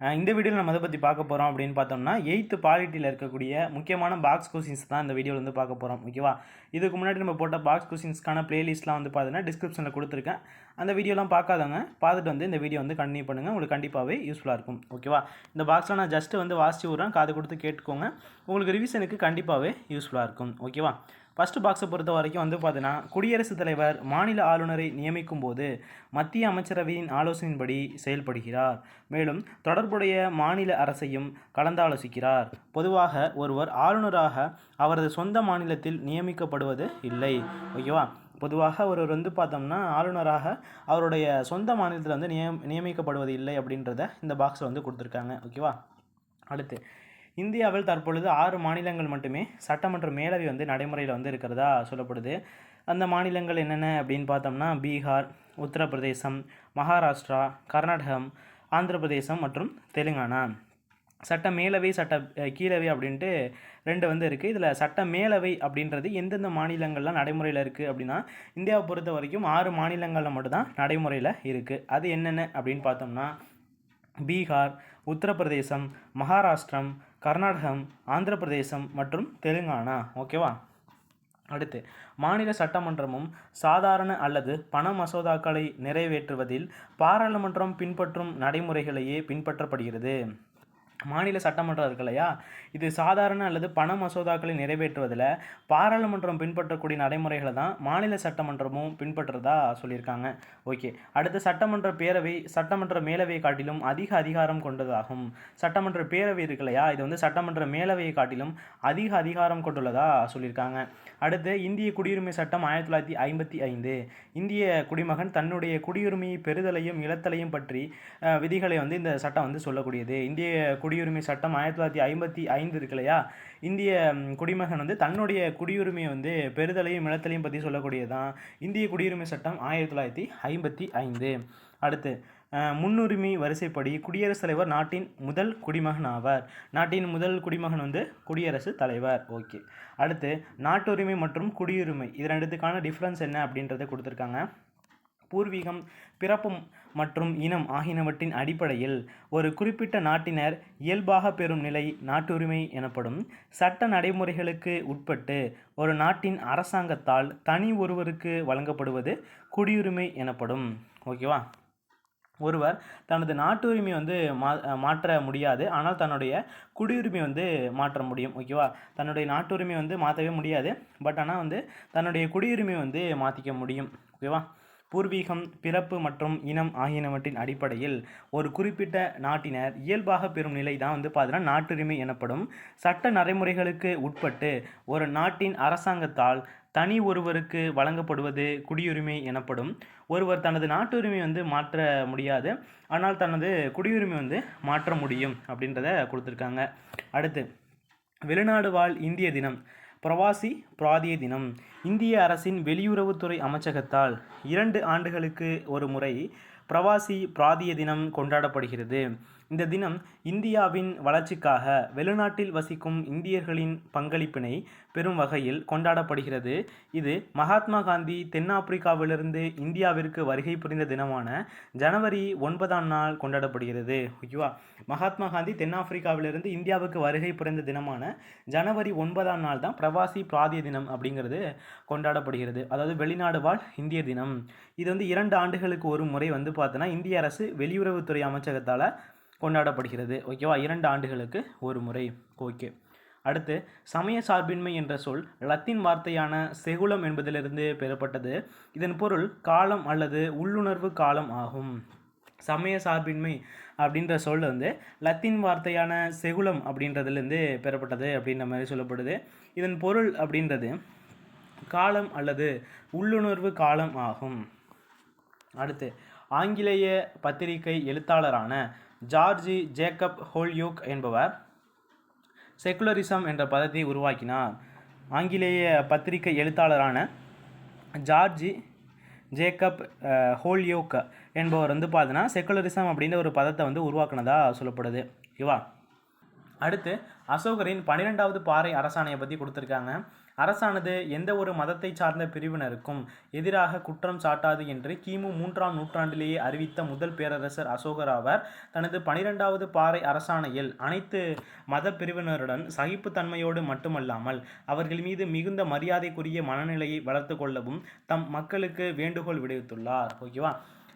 இந்த வீடியோவில் நம்ம எதை பற்றி பார்க்க போகிறோம் அப்படின்னு பார்த்தோம்னா எயித்து பாலிட்டியில் இருக்கக்கூடிய முக்கியமான பாக்ஸ் கொஸ்டின்ஸ் தான் இந்த வீடியோவில் வந்து பார்க்க போகிறோம் ஓகேவா இதுக்கு முன்னாடி நம்ம போட்ட பாக்ஸ் கொஸ்டின்ஸ்க்கான ப்ளேலிஸ்ட்லாம் வந்து பார்த்தீங்கன்னா டிஸ்கிரிப்ஷனில் கொடுத்துருக்கேன். அந்த வீடியோலாம் பார்க்காதவங்க பார்த்துட்டு வந்து இந்த வீடியோ வந்து கண்டினியூ பண்ணுங்கள் உங்களுக்கு கண்டிப்பாகவே யூஸ்ஃபுல்லாக இருக்கும் ஓகேவா இந்த பாக்ஸில் நான் ஜஸ்ட்டு வந்து வாசிச்சு விட்றேன். காது கொடுத்து கேட்டுக்கோங்க. உங்களுக்கு ரிவிஷனுக்கு கண்டிப்பாகவே யூஸ்ஃபுல்லாக இருக்கும் ஓகேவா ஃபஸ்ட்டு பாக்ஸை பொறுத்த வரைக்கும் வந்து பார்த்தீங்கன்னா குடியரசுத் தலைவர் மாநில ஆளுநரை நியமிக்கும் போது மத்திய அமைச்சரவையின் ஆலோசனையின்படி செயல்படுகிறார். மேலும் தொடர்புடைய மாநில அரசையும் கலந்தாலோசிக்கிறார். பொதுவாக ஒருவர் ஆளுநராக அவரது சொந்த மாநிலத்தில் நியமிக்கப்படுவது இல்லை. ஓகேவா? பொதுவாக ஒருவர் வந்து பார்த்தோம்னா ஆளுநராக அவருடைய சொந்த மாநிலத்தில் வந்து நியம் நியமிக்கப்படுவது இல்லை அப்படின்றத இந்த பாக்ஸில் வந்து கொடுத்துருக்காங்க. ஓகேவா? அடுத்து இந்தியாவில் தற்பொழுது ஆறு மாநிலங்கள் மட்டுமே சட்டமன்ற மேலவை வந்து நடைமுறையில் வந்து இருக்கிறதா சொல்லப்படுது. அந்த மாநிலங்கள் என்னென்ன அப்படின்னு பார்த்தோம்னா பீகார் உத்தரப்பிரதேசம் மகாராஷ்டிரா கர்நாடகம் ஆந்திர பிரதேசம் மற்றும் தெலுங்கானா. சட்ட மேலவை சட்ட கீழவை அப்படின்ட்டு ரெண்டு வந்து இருக்குது இதில் சட்ட மேலவை அப்படின்றது எந்தெந்த மாநிலங்கள்லாம் நடைமுறையில் இருக்குது அப்படின்னா இந்தியாவை பொறுத்த வரைக்கும் ஆறு மாநிலங்களில் மட்டும்தான் நடைமுறையில் இருக்குது அது என்னென்ன அப்படின்னு பார்த்தோம்னா பீகார் உத்தரப்பிரதேசம் மகாராஷ்டிரம் கர்நாடகம் ஆந்திர பிரதேசம் மற்றும் தெலுங்கானா. ஓகேவா? அடுத்து மாநில சட்டமன்றமும் சாதாரண அல்லது பண மசோதாக்களை நிறைவேற்றுவதில் பாராளுமன்றம் பின்பற்றும் நடைமுறைகளையே பின்பற்றப்படுகிறது. மாநில சட்டமன்றம் இருக்கு இல்லையா? இது சாதாரண அல்லது பண மசோதாக்களை நிறைவேற்றுவதில் பாராளுமன்றம் பின்பற்றக்கூடிய நடைமுறைகளை தான் மாநில சட்டமன்றமும் பின்பற்றுறதா சொல்லியிருக்காங்க. ஓகே. அடுத்து சட்டமன்ற பேரவை சட்டமன்ற மேலவையை காட்டிலும் அதிக அதிகாரம் கொண்டதாகும். சட்டமன்ற பேரவை இருக்கு இல்லையா? இது வந்து சட்டமன்ற மேலவையை காட்டிலும் அதிக அதிகாரம் கொண்டுள்ளதா சொல்லியிருக்காங்க. அடுத்து இந்திய குடியுரிமை சட்டம் ஆயிரத்தி தொள்ளாயிரத்தி ஐம்பத்தி ஐந்து. இந்திய குடிமகன் தன்னுடைய குடியுரிமையை பெறுதலையும் இழத்தலையும் பற்றி விதிகளை வந்து இந்த சட்டம் வந்து சொல்லக்கூடியது. இந்திய குடியுரிமை சட்டம் ஆயிரத்தி தொள்ளாயிரத்தி ஐம்பத்தி ஐந்து இருக்கு இல்லையா? இந்திய குடிமகன் வந்து தன்னுடைய குடியுரிமையை வந்து பெறுதலையும் இழத்தலையும் பற்றி சொல்லக்கூடியது தான் இந்திய குடியுரிமை சட்டம் ஆயிரத்தி தொள்ளாயிரத்தி ஐம்பத்தி ஐந்து. அடுத்து முன்னுரிமை வரிசைப்படி குடியரசுத் தலைவர் நாட்டின் முதல் குடிமகன் ஆவார். நாட்டின் முதல் குடிமகன் வந்து குடியரசுத் தலைவர். ஓகே. அடுத்து நாட்டுரிமை மற்றும் குடியுரிமை. இது ரெண்டுத்துக்கான டிஃப்ரென்ஸ் என்ன அப்படின்றத கொடுத்துருக்காங்க. பூர்வீகம் பிறப்பும் மற்றும் இனம் ஆகியனவற்றின் அடிப்படையில் ஒரு குறிப்பிட்ட நாட்டினர் இயல்பாக பெறும் நிலை நாட்டுரிமை எனப்படும் சட்ட நடைமுறைகளுக்கு உட்பட்டு ஒரு நாட்டின் அரசாங்கத்தால் தனி ஒருவருக்கு வழங்கப்படுவது குடியுரிமை எனப்படும். ஓகேவா? ஒருவர் தனது நாட்டுரிமை வந்து மா மாற்ற முடியாது. ஆனால் தன்னுடைய குடியுரிமை வந்து மாற்ற முடியும். ஓகேவா? தன்னுடைய நாட்டுரிமை வந்து மாற்றவே முடியாது. பட் ஆனால் வந்து தன்னுடைய குடியுரிமை வந்து மாற்றிக்க முடியும். ஓகேவா? பூர்வீகம் பிறப்பு மற்றும் இனம் ஆகியனவற்றின் அடிப்படையில் ஒரு குறிப்பிட்ட நாட்டினர். இயல்பாக பெறும் நிலை தான் வந்து பார்த்தீங்கன்னா நாட்டுரிமை எனப்படும் சட்ட நடைமுறைகளுக்கு உட்பட்டு ஒரு நாட்டின் அரசாங்கத்தால் தனி ஒருவருக்கு வழங்கப்படுவது குடியுரிமை எனப்படும். ஒருவர் தனது நாட்டுரிமை வந்து மாற்ற முடியாது. ஆனால் தனது குடியுரிமை வந்து மாற்ற முடியும் அப்படின்றத கொடுத்துருக்காங்க. அடுத்து வெளிநாடு வாழ் இந்திய தினம். பிரவாசி பிராதிய தினம். இந்திய அரசின் வெளியுறவுத்துறை அமைச்சகத்தால் இரண்டு ஆண்டுகளுக்கு ஒரு முறை பிரவாசி பிராதிய தினம் கொண்டாடப்படுகிறது. இந்த தினம் இந்தியாவின் வளர்ச்சிக்காக வெளிநாட்டில் வசிக்கும் இந்தியர்களின் பங்களிப்பினை பெறும் வகையில் கொண்டாடப்படுகிறது. இது மகாத்மா காந்தி தென்னாப்பிரிக்காவிலிருந்து இந்தியாவிற்கு வருகை புரிந்த தினமான ஜனவரி ஒன்பதாம் நாள் கொண்டாடப்படுகிறது. ஓகேவா மகாத்மா காந்தி தென்னாப்பிரிக்காவிலிருந்து இந்தியாவுக்கு வருகை புரிந்த தினமான ஜனவரி ஒன்பதாம் நாள் தான் பிரவாசி பிராதிய தினம் அப்படிங்கிறது கொண்டாடப்படுகிறது. அதாவது வெளிநாடு வாழ் இந்திய தினம். இது வந்து இரண்டு ஆண்டுகளுக்கு ஒரு முறை வந்து பார்த்தோன்னா இந்திய அரசு வெளியுறவுத்துறை அமைச்சகத்தால் கொண்டாடப்படுகிறது. ஓகேவா? இரண்டு ஆண்டுகளுக்கு ஒரு முறை. ஓகே. அடுத்து சமய சார்பின்மை என்ற சொல் லத்தீன் வார்த்தையான செகுலம் என்பதிலிருந்து பெறப்பட்டது. இதன் பொருள் காலம் அல்லது உள்ளுணர்வு காலம் ஆகும். சமய சார்பின்மை அப்படின்ற சொல் வந்து லத்தீன் வார்த்தையான செகுலம் அப்படின்றதுலேருந்து பெறப்பட்டது அப்படின்ற மாதிரி சொல்லப்படுது. இதன் பொருள் அப்படின்றது காலம் அல்லது உள்ளுணர்வு காலம் ஆகும். அடுத்து ஆங்கிலேய பத்திரிகை எழுத்தாளரான ஜார்ஜி ஜேக்கப் ஹோல்யூக் என்பவர் செக்குலரிசம் என்ற பதத்தை உருவாக்கினார். ஆங்கிலேய பத்திரிகை எழுத்தாளரான ஜார்ஜி ஜேக்கப் ஹோல்யூக் ஹோல்யோக் என்பவர் வந்து பார்த்தீங்கன்னா செக்குலரிசம் அப்படின்ற ஒரு பதத்தை வந்து உருவாக்குனதாக சொல்லப்படுது. இவா. அடுத்து அசோகரின் பன்னிரெண்டாவது பாறை அரசாணையை பற்றி கொடுத்துருக்காங்க. அரசானது எந்த ஒரு மதத்தை சார்ந்த பிரிவினருக்கும் எதிராக குற்றம் சாட்டாது என்று கிமு மூன்றாம் நூற்றாண்டிலேயே அறிவித்த முதல் பேரரசர் அசோகர் ஆவார். தனது பனிரெண்டாவது பாறை அரசாணையில் அனைத்து மத பிரிவினருடன் சகிப்புத்தன்மையோடு மட்டுமல்லாமல் அவர்கள் மீது மிகுந்த மரியாதைக்குரிய மனநிலையை வளர்த்து கொள்ளவும் தம் மக்களுக்கு வேண்டுகோள் விடுத்துள்ளார் ஓகேவா?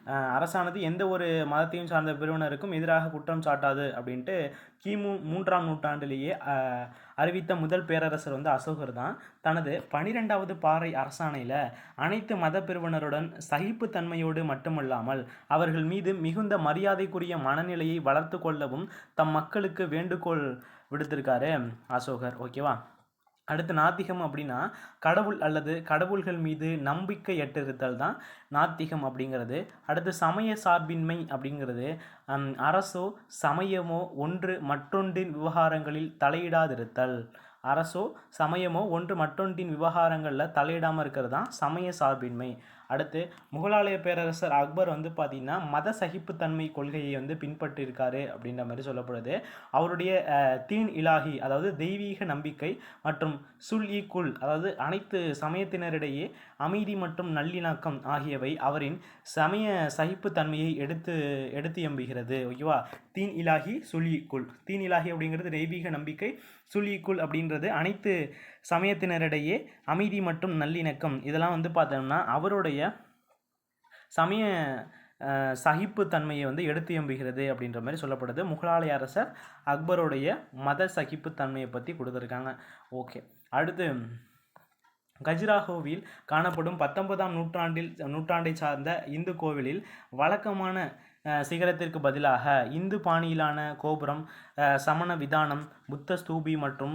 அரசானது எந்த ஒரு மதத்தையும் சார்ந்த பிரிவினருக்கும் எதிராக குற்றம் சாட்டாது அப்படின்ட்டு கிமு மூன்றாம் நூற்றாண்டிலேயே அறிவித்த முதல் பேரரசர் வந்து அசோகர் தான். தனது பனிரெண்டாவது பாறை அரசாணையில் அனைத்து மத பிரிவினருடன் சகிப்புத்தன்மையோடு மட்டுமல்லாமல் அவர்கள் மீது மிகுந்த மரியாதைக்குரிய மனநிலையை வளர்த்து கொள்ளவும் தம் மக்களுக்கு வேண்டுகோள் விடுத்திருக்காரு அசோகர். ஓகேவா? அடுத்து நாத்திகம் அப்படின்னா கடவுள் அல்லது கடவுள்கள் மீது நம்பிக்கை எட்டிருத்தல் தான் நாத்திகம் அப்படிங்கிறது. அடுத்து சமய சார்பின்மை அப்படிங்கிறது. அரசோ சமயமோ ஒன்று மற்றொன்றின் விவகாரங்களில் தலையிடாதிருத்தல். அரசோ சமயமோ ஒன்று மற்றொன்றின் விவகாரங்களில் தலையிடாமல் இருக்கிறது தான் சமய சார்பின்மை. அடுத்து முகலாய பேரரசர் அக்பர் வந்து பார்த்திங்கன்னா மத சகிப்புத்தன்மை கொள்கையை வந்து பின்பற்றியிருக்காரு அப்படின்ற மாதிரி சொல்லப்படுது. அவருடைய தீன் இலாகி அதாவது தெய்வீக நம்பிக்கை மற்றும் சுல் இ குல் அதாவது அனைத்து சமயத்தினரிடையே அமைதி மற்றும் நல்லிணக்கம் ஆகியவை அவரின் சமய சகிப்புத்தன்மையை எடுத்து எடுத்து எம்புகிறது. ஓகேவா தீன் இலாகி சுல் இ குல். தீன் இலாகி அப்படிங்கிறது தெய்வீக நம்பிக்கை சுல் இ குல் அப்படின்றது அனைத்து சமயத்தினரிடையே அமைதி மற்றும் நல்லிணக்கம். இதெல்லாம் வந்து பார்த்தோம்னா அவருடைய சமய சகிப்பு சகிப்புத்தன்மையை வந்து எடுத்து எம்புகிறது அப்படின்ற மாதிரி சொல்லப்படுது. முகலாலய அரசர் அக்பருடைய மத சகிப்புத்தன்மையை பற்றி கொடுத்துருக்காங்க. ஓகே. அடுத்து கஜுராஹோவில் காணப்படும் பத்தொன்பதாம் நூற்றாண்டில் நூற்றாண்டை சார்ந்த இந்து கோவிலில் வழக்கமான சிகரத்திற்கு பதிலாக இந்து பாணியிலான கோபுரம் சமண விதானம் புத்த ஸ்தூபி மற்றும்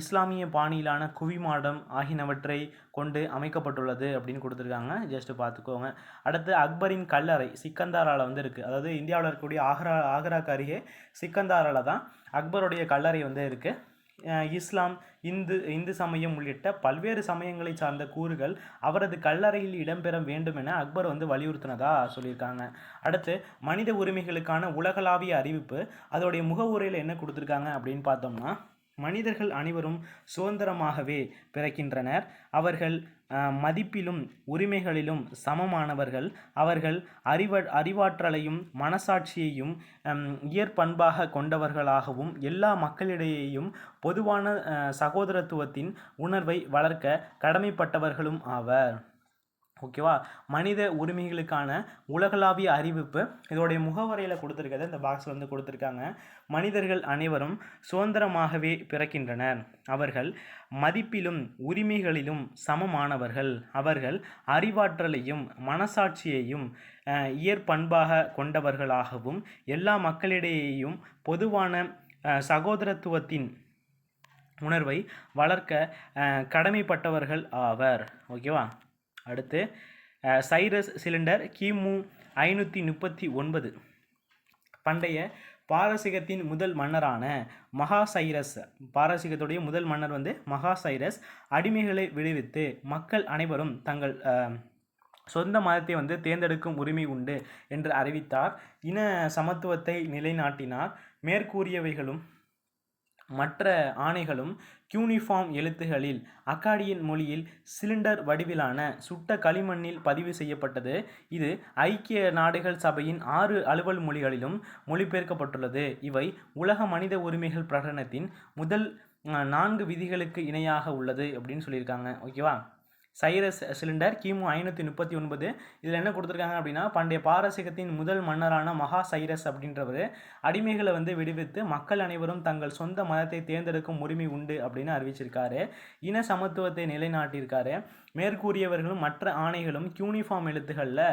இஸ்லாமிய பாணியிலான குவிமாடம் ஆகியனவற்றை கொண்டு அமைக்கப்பட்டுள்ளது அப்படின்னு கொடுத்துருக்காங்க. ஜஸ்ட் பார்த்துக்கோங்க. அடுத்து அக்பரின் கல்லறை சிக்கந்தாரால வந்து இருக்குது அதாவது இந்தியாவில் இருக்கக்கூடிய ஆக்ரா ஆக்ராக்கு அருகே சிக்கந்தாரால தான் அக்பருடைய கல்லறை வந்து இருக்குது இஸ்லாம் இந்து இந்து சமயம் உள்ளிட்ட பல்வேறு சமயங்களை சார்ந்த கூறுகள் அவரது கல்லறையில் இடம்பெற வேண்டும் என அக்பர் வந்து வலியுறுத்தினதா சொல்லியிருக்காங்க. அடுத்து மனித உரிமைகளுக்கான உலகளாவிய அறிவிப்பு அதோடைய முகவுரையில் என்ன கொடுத்துருக்காங்க அப்படின்னு பார்த்தோம்னா மனிதர்கள் அனைவரும் சுதந்திரமாகவே பிறக்கின்றனர். அவர்கள் மதிப்பிலும் உரிமைகளிலும் சமமானவர்கள். அவர்கள் அறிவ அறிவாற்றலையும் மனசாட்சியையும் இயற்பண்பாக கொண்டவர்களாகவும் எல்லா மக்களிடையேயும் பொதுவான சகோதரத்துவத்தின் உணர்வை வளர்க்க கடமைப்பட்டவர்களும் ஆவர். ஓகேவா மனித உரிமைகளுக்கான உலகளாவிய அறிவிப்பு இதோடைய முகவரையில் கொடுத்துருக்கிறது இந்த பாக்ஸில் வந்து கொடுத்துருக்காங்க. மனிதர்கள் அனைவரும் சுதந்திரமாகவே பிறக்கின்றனர். அவர்கள் மதிப்பிலும் உரிமைகளிலும் சமமானவர்கள். அவர்கள் அறிவாற்றலையும் மனசாட்சியையும் இயற்பண்பாக கொண்டவர்களாகவும் எல்லா மக்களிடையேயும் பொதுவான சகோதரத்துவத்தின் உணர்வை வளர்க்க கடமைப்பட்டவர்கள் ஆவர். ஓகேவா அடுத்து சைரஸ் சிலிண்டர் கிமு ஐநூற்றி முப்பத்தி ஒன்பது. பண்டைய பாரசீகத்தின் முதல் மன்னரான மகா சைரஸ் பாரசீகத்துடைய முதல் மன்னர் வந்து மகா சைரஸ் அடிமைகளை விடுவித்து மக்கள் அனைவரும் தங்கள் சொந்த மதத்தை வந்து தேர்ந்தெடுக்கும் உரிமை உண்டு என்று அறிவித்தார். இன சமத்துவத்தை நிலைநாட்டினார். மேற்கூறியவைகளும் மற்ற ஆணைகளும் கியூனிஃபார்ம் எழுத்துகளில் அக்காடியன் மொழியில் சிலிண்டர் வடிவிலான சுட்ட களிமண்ணில் பதிவு செய்யப்பட்டது. இது ஐக்கிய நாடுகள் சபையின் ஆறு அலுவல் மொழிகளிலும் மொழிபெயர்க்கப்பட்டுள்ளது. இவை உலக மனித உரிமைகள் பிரகடனத்தின் முதல் நான்கு விதிகளுக்கு இணையாக உள்ளது அப்படின்னு சொல்லியிருக்காங்க. ஓகேவா? சைரஸ் சிலிண்டர் கிமு ஐநூற்றி முப்பத்தி ஒன்பது. இதில் என்ன கொடுத்துருக்காங்க அப்படின்னா பண்டைய பாரசீகத்தின் முதல் மன்னரான மகா சைரஸ் அப்படின்றவர். அடிமைகளை வந்து விடுவித்து மக்கள் அனைவரும் தங்கள் சொந்த மதத்தை தேர்ந்தெடுக்கும் உரிமை உண்டு அப்படின்னு அறிவிச்சிருக்காரு. இன சமத்துவத்தை நிலைநாட்டியிருக்காரு. மேற்கூறியவர்களும் மற்ற ஆணைகளும் யூனிஃபார்ம் எழுத்துக்களில்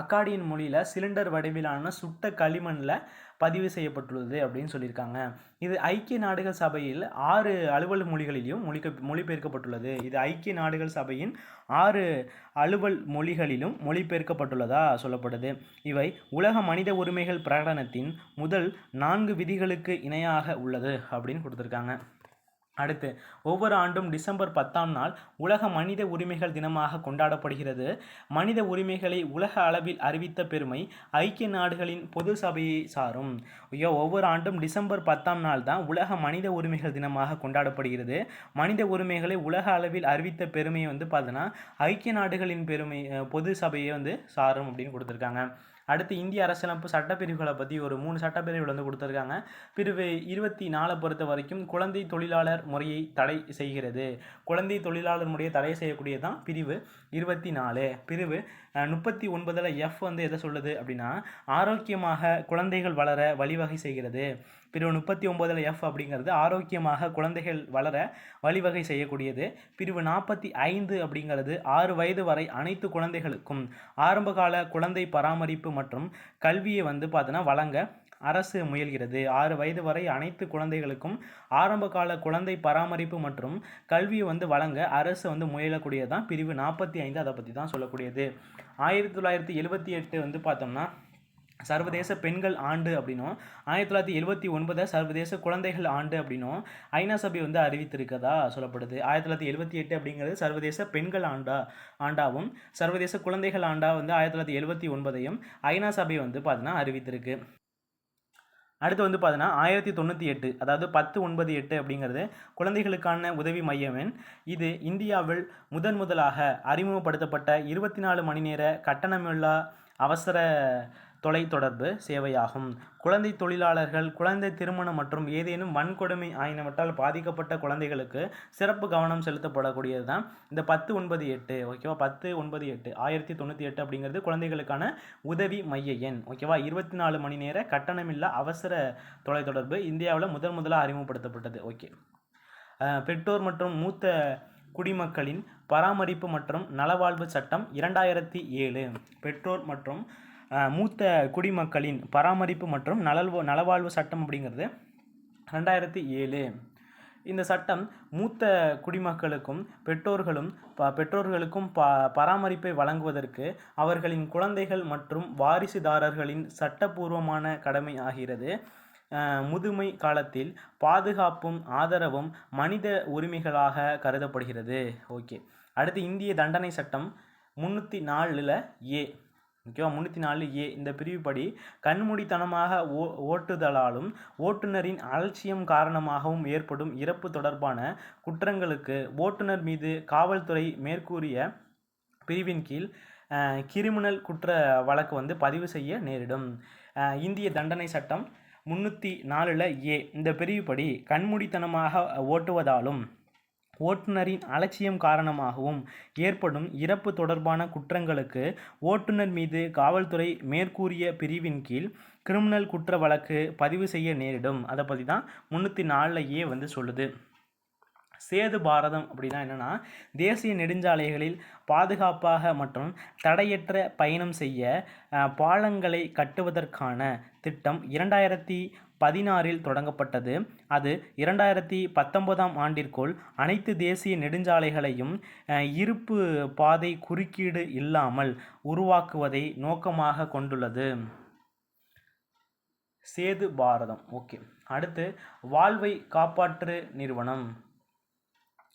அக்காடியின் மொழியில் சிலிண்டர் வடிவிலான சுட்ட களிமண்ணில் பதிவு செய்யப்பட்டுள்ளது அப்படின்னு சொல்லியிருக்காங்க. இது ஐக்கிய நாடுகள் சபையில் ஆறு அலுவல் மொழிகளிலும் மொழிக்க மொழிபெயர்க்கப்பட்டுள்ளது. இது ஐக்கிய நாடுகள் சபையின் ஆறு அலுவல் மொழிகளிலும் மொழிபெயர்க்கப்பட்டுள்ளதா சொல்லப்படுது. இவை உலக மனித உரிமைகள் பிரகடனத்தின் முதல் நான்கு விதிகளுக்கு இணையாக உள்ளது அப்படின்னு கொடுத்துருக்காங்க. அடுத்து ஒவ்வொரு ஆண்டும் டிசம்பர் பத்தாம் நாள் உலக மனித உரிமைகள் தினமாக கொண்டாடப்படுகிறது. மனித உரிமைகளை உலக அளவில் அறிவித்த பெருமை ஐக்கிய நாடுகளின் பொது சபையை சாரும். ஐயோ ஒவ்வொரு ஆண்டும் டிசம்பர் பத்தாம் நாள் தான் உலக மனித உரிமைகள் தினமாக கொண்டாடப்படுகிறது. மனித உரிமைகளை உலக அளவில் அறிவித்த பெருமை வந்து பார்த்தோன்னா ஐக்கிய நாடுகளின் பெருமை பொது சபையை வந்து சாரும் அப்படின்னு கொடுத்துருக்காங்க. அடுத்து இந்திய அரசியலமைப்பு சட்டப்பிரிவுகளை பற்றி ஒரு மூணு சட்டப்பிரிவுகள் வந்து கொடுத்துருக்காங்க. பிரிவு இருபத்தி நாலை பொறுத்த வரைக்கும் குழந்தை தொழிலாளர் முறையை தடை செய்கிறது. குழந்தை தொழிலாளர் முறையை தடை செய்யக்கூடியது தான் பிரிவு இருபத்தி நாலு பிரிவு முப்பத்தி ஒன்பதில் எஃப் வந்து எதை சொல்லுது அப்படின்னா ஆரோக்கியமாக குழந்தைகள் வளர வழிவகை செய்கிறது. பிரிவு முப்பத்தி ஒம்போதில் எஃப் அப்படிங்கிறது ஆரோக்கியமாக குழந்தைகள் வளர வழிவகை செய்யக்கூடியது. பிரிவு நாற்பத்தி ஐந்து அப்படிங்கிறது ஆறு வயது வரை அனைத்து குழந்தைகளுக்கும் ஆரம்பகால குழந்தை பராமரிப்பு மற்றும் கல்வியை வந்து பார்த்தோன்னா வழங்க அரசு முயல்கிறது. ஆறு வயது வரை அனைத்து குழந்தைகளுக்கும் ஆரம்பகால குழந்தை பராமரிப்பு மற்றும் கல்வியை வந்து வழங்க அரசு வந்து முயலக்கூடியது தான் பிரிவு நாற்பத்தி ஐந்து அதை பற்றி தான் சொல்லக்கூடியது. ஆயிரத்தி தொள்ளாயிரத்தி எழுபத்தி எட்டு வந்து பார்த்தோம்னா சர்வதேச பெண்கள் ஆண்டு அப்படின்னும். ஆயிரத்தி தொள்ளாயிரத்தி எழுபத்தி ஒன்பதை சர்வதேச குழந்தைகள் ஆண்டு அப்படின்னும் ஐநா சபை வந்து அறிவித்திருக்கதா சொல்லப்படுது. ஆயிரத்தி தொள்ளாயிரத்தி எழுபத்தி எட்டு அப்படிங்கிறது சர்வதேச பெண்கள் ஆண்டா ஆண்டாவும் சர்வதேச குழந்தைகள் ஆண்டா வந்து ஆயிரத்தி தொள்ளாயிரத்தி எழுபத்தி ஒன்பதையும் ஐநா சபை வந்து பார்த்தீங்கன்னா அறிவித்திருக்கு. அடுத்து வந்து பார்த்தீங்கன்னா ஆயிரத்தி தொண்ணூற்றி எட்டு அதாவது பத்து ஒன்பது எட்டு அப்படிங்கிறது குழந்தைகளுக்கான உதவி மையம் இது இந்தியாவில் முதன் முதலாக அறிமுகப்படுத்தப்பட்ட இருபத்தி நாலு மணி நேர கட்டணமில்லா அவசர தொலைத்தொடர்பு சேவையாகும். குழந்தை தொழிலாளர்கள் குழந்தை திருமணம் மற்றும் ஏதேனும் வன்கொடுமை ஆகியவற்றால் பாதிக்கப்பட்ட குழந்தைகளுக்கு சிறப்பு கவனம் செலுத்தப்படக்கூடியது தான் இந்த பத்து ஒன்பது எட்டு ஓகேவா? பத்து ஒன்பது எட்டு ஆயிரத்தி தொண்ணூற்றி எட்டு அப்படிங்கிறது குழந்தைகளுக்கான உதவி மைய எண் ஓகேவா? இருபத்தி நாலு மணி நேர கட்டணமில்லா அவசர தொலைத்தொடர்பு இந்தியாவில் முதன் முதலாக அறிமுகப்படுத்தப்பட்டது ஓகே. பெற்றோர் மற்றும் மூத்த குடிமக்களின் பராமரிப்பு மற்றும் நலவாழ்வு சட்டம் இரண்டாயிரத்தி ஏழு. பெற்றோர் மற்றும் மூத்த குடிமக்களின் பராமரிப்பு மற்றும் நலல்வ நலவாழ்வு சட்டம் அப்படிங்கிறது ரெண்டாயிரத்தி ஏழு. இந்த சட்டம் மூத்த குடிமக்களுக்கும் பெற்றோர்களும் ப பெற்றோர்களுக்கும் ப பராமரிப்பை வழங்குவதற்கு அவர்களின் குழந்தைகள் மற்றும் வாரிசுதாரர்களின் சட்டபூர்வமான கடமை ஆகிறது. முதுமை காலத்தில் பாதுகாப்பும் ஆதரவும் மனித உரிமைகளாக கருதப்படுகிறது. ஓகே. அடுத்து இந்திய தண்டனை சட்டம் முந்நூற்றி நாலில் ஏ. ஓகேவா? முன்னூற்றி நாலு ஏ. இந்த பிரிவுப்படி கண்மூடித்தனமாக ஓ ஓட்டுதலாலும் ஓட்டுநரின் அலட்சியம் காரணமாகவும் ஏற்படும் இறப்பு தொடர்பான குற்றங்களுக்கு ஓட்டுநர் மீது காவல்துறை மேற்கூறிய பிரிவின் கீழ் கிரிமினல் குற்ற வழக்கு வந்து பதிவு செய்ய நேரிடும். இந்திய தண்டனை சட்டம் முன்னூற்றி நாலில் ஏ. இந்த பிரிவுப்படி கண்மூடித்தனமாக ஓட்டுவதாலும் ஓட்டுநரின் அலட்சியம் காரணமாகவும் ஏற்படும் இறப்பு தொடர்பான குற்றங்களுக்கு ஓட்டுநர் மீது காவல்துறை மேற்கூறிய பிரிவின் கீழ் கிரிமினல் குற்ற வழக்கு பதிவு செய்ய நேரிடும். அதை பற்றி தான் முந்நூற்றி நாலில் ஏ வந்து சொல்லுது. சேது பாரதம் அப்படின்னா என்னென்னா தேசிய நெடுஞ்சாலைகளில் பாதுகாப்பாக மற்றும் தடையற்ற பயணம் செய்ய பாலங்களை கட்டுவதற்கான திட்டம் இரண்டாயிரத்தி பதினாறில் தொடங்கப்பட்டது. அது இரண்டாயிரத்தி பத்தொன்பதாம் ஆண்டிற்குள் அனைத்து தேசிய நெடுஞ்சாலைகளையும் இருப்பு பாதை குறுக்கீடு இல்லாமல் உருவாக்குவதை நோக்கமாக கொண்டுள்ளது. சேது பாரதம். ஓகே. அடுத்து வாழ்வை காப்பாற்று நிறுவனம்.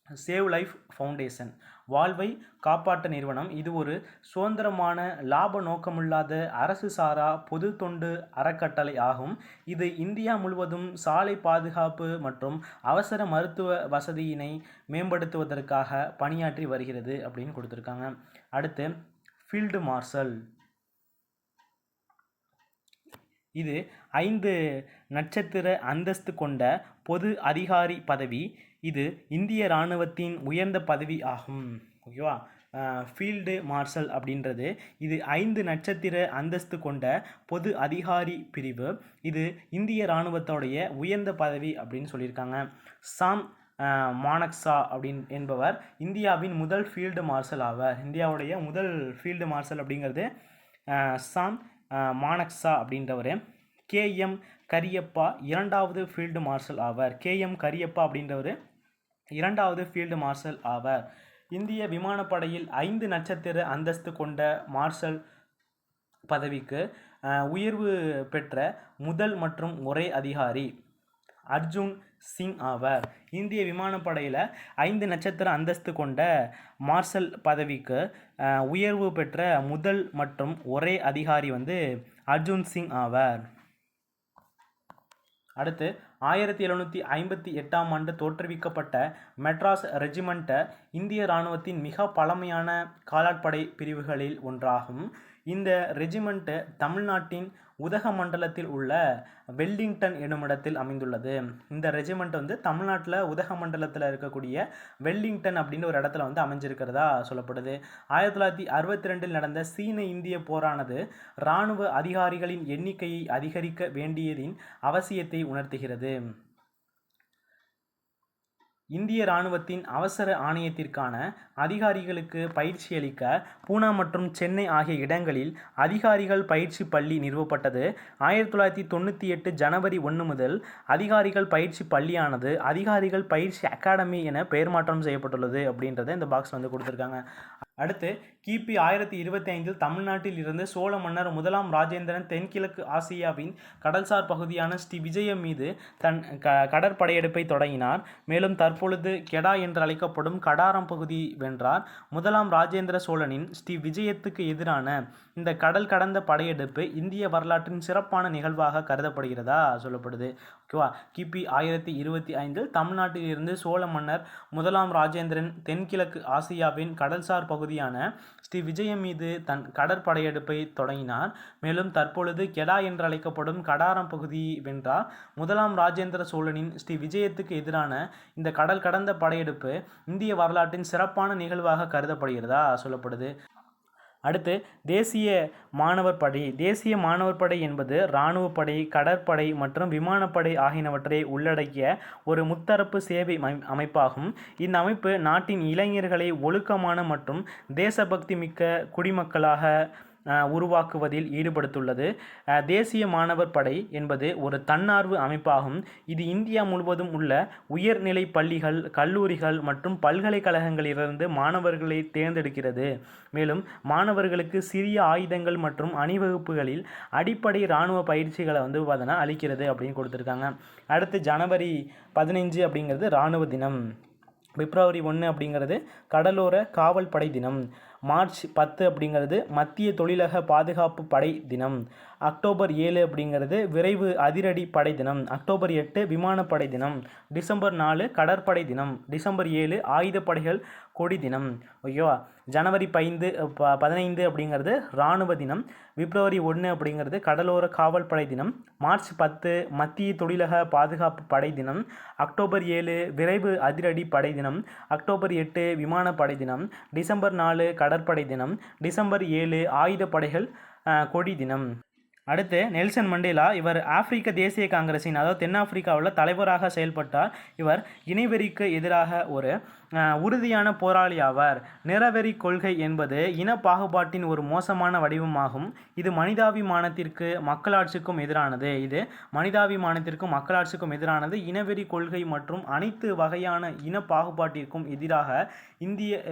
Save life foundation. வாழ்வை காப்பாற்ற நிறுவனம். இது ஒரு சுதந்திரமான லாப நோக்கமில்லாத அரசு சாரா பொது தொண்டு அறக்கட்டளை ஆகும். இது இந்தியா முழுவதும் சாலை பாதுகாப்பு மற்றும் அவசர மருத்துவ வசதியினை மேம்படுத்துவதற்காக பணியாற்றி வருகிறது அப்படின்னு கொடுத்துருக்காங்க. அடுத்து ஃபீல்டு மார்ஷல். இது ஐந்து நட்சத்திர அந்தஸ்து கொண்ட பொது அதிகாரி பதவி. இது இந்திய இராணுவத்தின் உயர்ந்த பதவி ஆகும். ஓகேவா? ஃபீல்டு மார்ஷல் அப்படின்றது. இது ஐந்து நட்சத்திர அந்தஸ்து கொண்ட பொது அதிகாரி பிரிவு. இது இந்திய இராணுவத்தோடைய உயர்ந்த பதவி அப்படின்னு சொல்லியிருக்காங்க. சாம் மானக்ஸா மானக்சா அப்படின் என்பவர் இந்தியாவின் முதல் ஃபீல்டு மார்ஷல் ஆவார். இந்தியாவுடைய முதல் ஃபீல்டு மார்ஷல் அப்படிங்கிறது சாம் மானக்ஸா அப்படின்றவர். கே கேஎம் கரியப்பா இரண்டாவது ஃபீல்டு மார்ஷல் ஆவார். கேஎம் கரியப்பா அப்படின்றவர் இரண்டாவது ஃபீல்டு மார்ஷல் ஆவார். இந்திய விமானப்படையில் ஐந்து நட்சத்திர அந்தஸ்து கொண்ட மார்ஷல் பதவிக்கு உயர்வு பெற்ற முதல் மற்றும் ஒரே அதிகாரி அர்ஜுன் சிங் ஆவார். இந்திய விமானப்படையில் ஐந்து நட்சத்திர அந்தஸ்து கொண்ட மார்ஷல் பதவிக்கு உயர்வு பெற்ற முதல் மற்றும் ஒரே அதிகாரி வந்து அர்ஜுன் சிங் ஆவார். அடுத்து ஆயிரத்தி எழுநூற்றி ஐம்பத்தி எட்டாம் ஆண்டு தோற்றுவிக்கப்பட்ட மெட்ராஸ் ரெஜிமெண்ட்டை இந்திய இராணுவத்தின் மிக பழமையான காலாட்படை பிரிவுகளில் ஒன்றாகும். இந்த ரெஜிமெண்ட்டு தமிழ்நாட்டின் உதகமண்டலத்தில் உள்ள வெல்லிங்டன் என்னுமிடத்தில் அமைந்துள்ளது. இந்த ரெஜிமெண்ட் வந்து தமிழ்நாட்டில் உதகமண்டலத்தில் இருக்கக்கூடிய வெல்லிங்டன் அப்படின்னு ஒரு இடத்துல வந்து அமைஞ்சிருக்கிறதா சொல்லப்படுது. ஆயிரத்தி தொள்ளாயிரத்தி அறுபத்தி ரெண்டில் நடந்த சீன இந்திய போரானது இராணுவ அதிகாரிகளின் எண்ணிக்கையை அதிகரிக்க வேண்டியதின் அவசியத்தை உணர்த்துகிறது. இந்திய இராணுவத்தின் அவசர ஆணையத்திற்கான அதிகாரிகளுக்கு பயிற்சி அளிக்க பூனா மற்றும் சென்னை ஆகிய இடங்களில் அதிகாரிகள் பயிற்சி பள்ளி நிறுவப்பட்டது. ஆயிரத்தி தொள்ளாயிரத்தி தொண்ணூற்றி எட்டு ஜனவரி ஒன்று முதல் அதிகாரிகள் பயிற்சி பள்ளியானது அதிகாரிகள் பயிற்சி அகாடமி என பெயர் மாற்றம் செய்யப்பட்டுள்ளது அப்படின்றத இந்த பாக்ஸ் வந்து கொடுத்துருக்காங்க. அடுத்து கிபி ஆயிரத்தி இருபத்தி ஐந்தில் தமிழ்நாட்டில் இருந்து சோழ மன்னர் முதலாம் ராஜேந்திரன் தென்கிழக்கு ஆசியாவின் கடல்சார் பகுதியான ஸ்ரீ விஜயம் மீது தன் க கடற்படையெடுப்பை தொடங்கினார். மேலும் தற்பொழுது கெடா என்று அழைக்கப்படும் கடாரம் பகுதி வென்றார். முதலாம் ராஜேந்திர சோழனின் ஸ்ரீ விஜயத்துக்கு எதிரான இந்த கடல் கடந்த படையெடுப்பு இந்திய வரலாற்றின் சிறப்பான நிகழ்வாக கருதப்படுகிறதா சொல்லப்படுது. ஓகேவா கிபி ஆயிரத்தி இருபத்தி ஐந்தில் தமிழ்நாட்டில் இருந்து சோழ மன்னர் முதலாம் ராஜேந்திரன் தென்கிழக்கு ஆசியாவின் கடல்சார் பகுதியான ஸ்ரீ விஜயம் மீது தன் கடற்படையெடுப்பை தொடங்கினார். மேலும் தற்பொழுது கெடா என்று அழைக்கப்படும் கடாரம் பகுதி வென்றார். முதலாம் ராஜேந்திர சோழனின் ஸ்ரீ விஜயத்துக்கு எதிரான இந்த கடல் கடந்த படையெடுப்பு இந்திய வரலாற்றின் சிறப்பான நிகழ்வாக கருதப்படுகிறதா சொல்லப்படுது. அடுத்து தேசிய மாணவர் படை. தேசிய மாணவர் படை என்பது இராணுவ படை கடற்படை மற்றும் விமானப்படை ஆகியனவற்றை உள்ளடக்கிய ஒரு முத்தரப்பு சேவை அமைப்பாகும். இந்த அமைப்பு நாட்டின் இளைஞர்களை ஒழுக்கமான மற்றும் தேசபக்தி மிக்க குடிமக்களாக உருவாக்குவதில் ஈடுபடுத்துள்ளது. தேசிய மாணவர் படை என்பது ஒரு தன்னார்வ அமைப்பாகும். இது இந்தியா முழுவதும் உள்ள உயர்நிலை பள்ளிகள் கல்லூரிகள் மற்றும் பல்கலைக்கழகங்களிலிருந்து மாணவர்களை தேர்ந்தெடுக்கிறது. மேலும் மாணவர்களுக்கு சிறிய ஆயுதங்கள் மற்றும் அணிவகுப்புகளில் அடிப்படை இராணுவ பயிற்சிகளை வந்து பார்த்தோன்னா அளிக்கிறது அப்படின்னு கொடுத்துருக்காங்க. அடுத்து ஜனவரி பதினைஞ்சு அப்படிங்கிறது இராணுவ தினம். பிப்ரவரி ஒன்று அப்படிங்கிறது கடலோர காவல் படை தினம். மார்ச் பத்து அப்படிங்கிறது மத்திய தொழிலக பாதுகாப்பு படை தினம். அக்டோபர் ஏழு அப்படிங்கிறது விரைவு அதிரடி படை தினம். அக்டோபர் எட்டு விமானப்படை தினம். டிசம்பர் நாலு கடற்படை தினம். டிசம்பர் ஏழு ஆயுதப்படைகள் கொடி தினம். ஓகேவா ஜனவரி பைந்து ப பதினைந்து அப்படிங்கிறது இராணுவ தினம். பிப்ரவரி ஒன்று அப்படிங்கிறது கடலோர காவல் படை தினம். மார்ச் பத்து மத்திய தொழிலக பாதுகாப்பு படை தினம். அக்டோபர் ஏழு விரைவு அதிரடி படை தினம். அக்டோபர் எட்டு விமானப்படை தினம். டிசம்பர் நாலு கடற்படை தினம். டிசம்பர் ஏழு ஆயுதப்படைகள் கொடி தினம். அடுத்து நெல்சன் மண்டேலா இவர் ஆப்பிரிக்க தேசிய காங்கிரஸின் அதாவது தென்னாப்பிரிக்காவில் தலைவராக செயல்பட்டார். இவர் இனவெறிக்கு எதிராக ஒரு உறுதியான போராளி ஆவார். நிறவெறி கொள்கை என்பது இன பாகுபாட்டின் ஒரு மோசமான வடிவமாகும். இது மனிதாபிமானத்திற்கு மக்களாட்சிக்கும் எதிரானது. இது மனிதாபிமானத்திற்கும் மக்களாட்சிக்கும் எதிரானது. இனவெறி கொள்கை மற்றும் அனைத்து வகையான இன பாகுபாட்டிற்கும் எதிராக இந்திய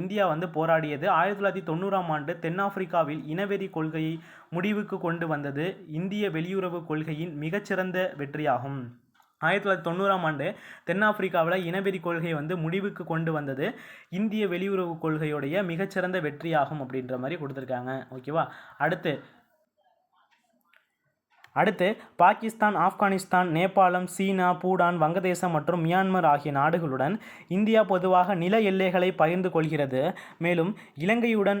இந்தியா வந்து போராடியது. ஆயிரத்தி தொள்ளாயிரத்தி தொண்ணூறாம் ஆண்டு தென்னாப்பிரிக்காவில் இனவெறி கொள்கையை முடிவுக்கு கொண்டு வந்தது. இந்திய வெளியுறவு கொள்கையின் மிகச்சிறந்த வெற்றியாகும். ஆயிரத்தி தொள்ளாயிரத்தி தொண்ணூறாம் ஆண்டு தென்னாப்பிரிக்காவில் இனவெறி கொள்கையை வந்து முடிவுக்கு கொண்டு வந்தது. இந்திய வெளியுறவு கொள்கையுடைய மிகச்சிறந்த வெற்றியாகும் அப்படின்ற மாதிரி கொடுத்துருக்காங்க. ஓகேவா? அடுத்து அடுத்து பாகிஸ்தான் ஆப்கானிஸ்தான் நேபாளம் சீனா பூடான் வங்கதேசம் மற்றும் மியான்மர் ஆகிய நாடுகளுடன் இந்தியா பொதுவாக நில எல்லைகளை பகிர்ந்து கொள்கிறது. மேலும் இலங்கையுடன்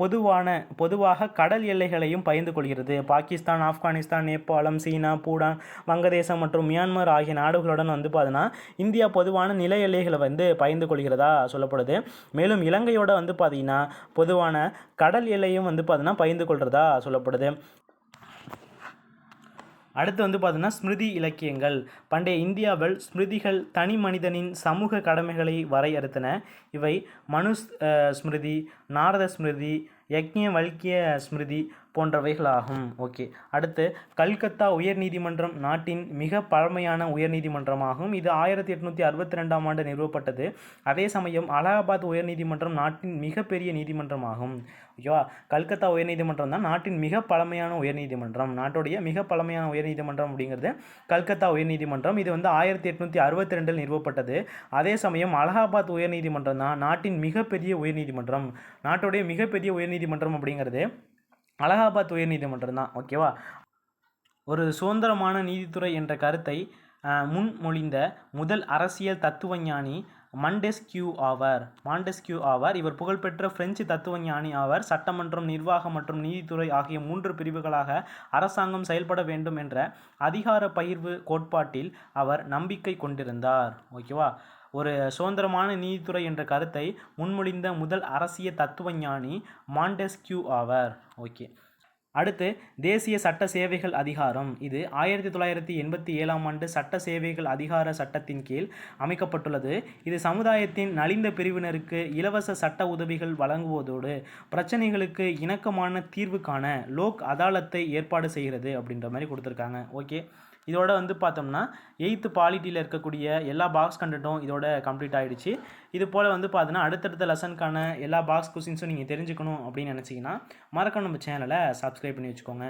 பொதுவான பொதுவாக கடல் எல்லைகளையும் பகிர்ந்து கொள்கிறது. பாகிஸ்தான் ஆப்கானிஸ்தான் நேபாளம் சீனா பூடான் வங்கதேசம் மற்றும் மியான்மர் ஆகிய நாடுகளுடன் வந்து பார்த்தீங்கன்னா இந்தியா பொதுவான நில எல்லைகளை வந்து பகிர்ந்து கொள்கிறதா சொல்லப்படுது. மேலும் இலங்கையோட வந்து பார்த்தீங்கன்னா பொதுவான கடல் எல்லையும் வந்து பார்த்தீங்கன்னா பகிர்ந்து கொள்கிறதா சொல்லப்படுது. அடுத்து வந்து பார்த்தீங்கன்னா ஸ்மிருதி இலக்கியங்கள். பண்டைய இந்தியாவில் ஸ்மிருதிகள் தனி மனிதனின் சமூக கடமைகளை வரையறுத்தன. இவை மனு ஸ்மிருதி நாரத ஸ்மிருதி யக்ஞ வல்கிய ஸ்மிருதி போன்றவைகளாகும். ஓகே. அடுத்து கல்கத்தா உயர்நீதிமன்றம் நாட்டின் மிக பழமையான உயர்நீதிமன்றமாகும் இது ஆயிரத்தி எட்நூற்றி அறுபத்தி ரெண்டாம் ஆண்டு நிறுவப்பட்டது. அதே சமயம் அலகாபாத் உயர்நீதிமன்றம் நாட்டின் மிகப்பெரிய நீதிமன்றமாகும். ஓகேவா கல்கத்தா உயர்நீதிமன்றம் தான் நாட்டின் மிக பழமையான உயர்நீதிமன்றம் நாட்டுடைய மிக பழமையான உயர்நீதிமன்றம் அப்படிங்கிறது கல்கத்தா உயர்நீதிமன்றம் இது வந்து ஆயிரத்தி எட்நூற்றி அறுபத்தி ரெண்டில் நிறுவப்பட்டது. அதே சமயம் அலகாபாத் உயர்நீதிமன்றம் தான் நாட்டின் மிகப்பெரிய உயர்நீதிமன்றம் நாட்டுடைய மிகப்பெரிய உயர்நீதிமன்றம் அப்படிங்கிறது அலகாபாத் உயர்நீதிமன்றம் தான் ஓகேவா? ஒரு சுதந்திரமான நீதித்துறை என்ற கருத்தை முன்மொழிந்த முதல் அரசியல் தத்துவஞானி மண்டெஸ்கியூ ஆவார். மாண்டெஸ்கியூ ஆவார். இவர் புகழ்பெற்ற பிரெஞ்சு தத்துவஞானி ஆவார். சட்டமன்றம் நிர்வாகம் மற்றும் நீதித்துறை ஆகிய மூன்று பிரிவுகளாக அரசாங்கம் செயல்பட வேண்டும் என்ற அதிகார பகிர்வு கோட்பாட்டில் அவர் நம்பிக்கை கொண்டிருந்தார் ஓகேவா? ஒரு சுதந்திரமான நீதித்துறை என்ற கருத்தை முன்மொழிந்த முதல் அரசிய தத்துவஞானி மாண்டெஸ்கியூ ஆவார். ஓகே. அடுத்து தேசிய சட்ட சேவைகள் அதிகாரம். இது ஆயிரத்தி தொள்ளாயிரத்தி எண்பத்தி ஏழாம் ஆண்டு சட்ட சேவைகள் அதிகார சட்டத்தின் கீழ் அமைக்கப்பட்டுள்ளது. இது சமுதாயத்தின் நலிந்த பிரிவினருக்கு இலவச சட்ட உதவிகள் வழங்குவதோடு பிரச்சனைகளுக்கு இணக்கமான தீர்வு காண லோக் அதாலத்தை ஏற்பாடு செய்கிறது அப்படின்ற மாதிரி கொடுத்துருக்காங்க. ஓகே. இதோட வந்து பார்த்தோம்னா எயித்து பாலிட்டியில் இருக்கக்கூடிய எல்லா பாக்ஸ் கண்டட்டும் இதோட கம்ப்ளீட் ஆகிடுச்சு இது போல் வந்து பார்த்தோன்னா அடுத்தடுத்த லெசனுக்கான எல்லா பாக்ஸ் கொஸ்டின்ஸும் நீங்கள் தெரிஞ்சுக்கணும் அப்படின்னு நினச்சிங்கன்னா மறக்காம நம்ம சேனலை சப்ஸ்கிரைப் பண்ணி வச்சுக்கோங்க.